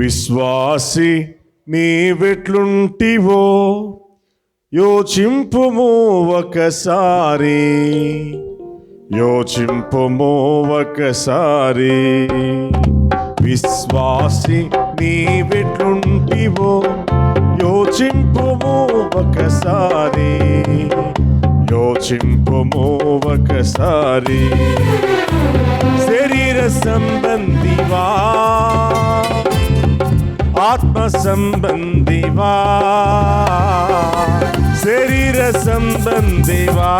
విశ్వాసి నీవెట్లుంటివో? యోచింపుము ఒకసారి. యోచింపుము ఒకసారి. విశ్వాసి నీవెట్లుంటివో? యోచింపుము ఒకసారి. యోచింపుము ఒకసారి. శరీర సంబంధివా? సంబంధివా? శరీర సంబంధివా?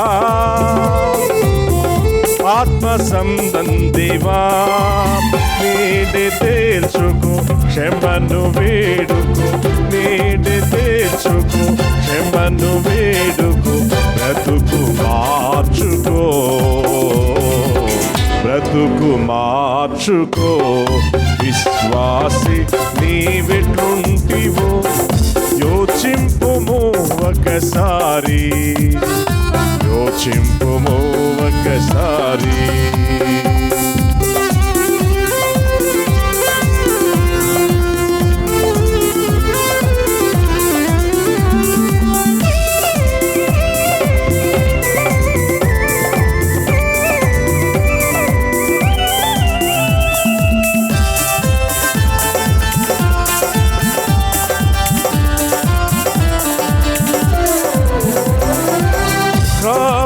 ఆత్మ సంబంధివా? నేడే తేల్చుకో క్షమను వేడుకు. నేడే తేల్చుకో క్షమను వేడు బ్రతుకు మార్చుకో. విశ్వాసి నీవెట్లుంటివో యోచింపుము ఒకసారి. యోచింపుము ఒకసారి.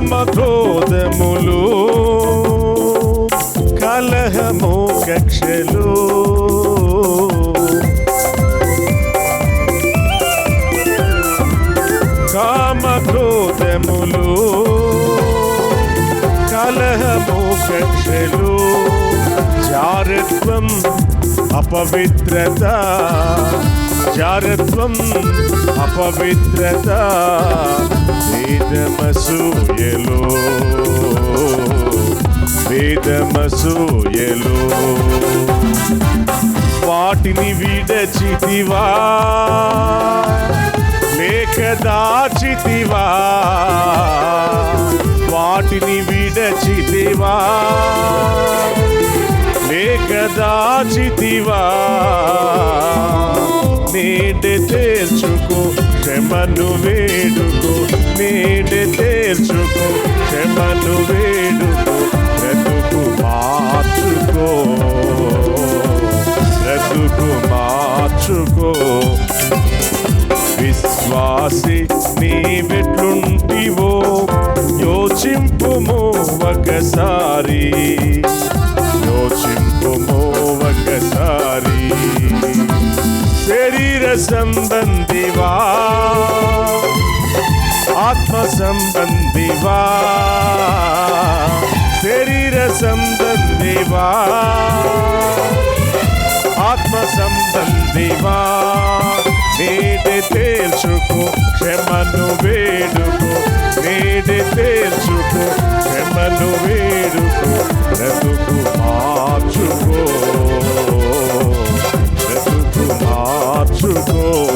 సమక్రోధములు కలహము కక్షలు. కామక్రోధములు కలహము కక్షలు. జారత్వం అపవిత్రత జారత్వం అపవిత్రత వేదమసూయలో. వేదమసూయలో. వాటిని విడచితివా లేక దాచితివా? వాటిని విడచితివా లేక దాచితివా? నేడే తేల్చుకో క్షమను వేడుకో నేడే తేల్చుకో క్షమను వేడుకో బ్రతుకు మార్చుకో బ్రతుకు మార్చుకో. విశ్వాసి నీవెట్లుంటివో యోచింపుము ఒకసారి యోచింపుము ఒకసారి సంబంధివా ఆత్మ సంబంధివా శరీర సంబంధివా ఆత్మ సంబంధివా నేడే తేల్చుకో క్షమను వేడుకో నేడే తేల్చు Ruko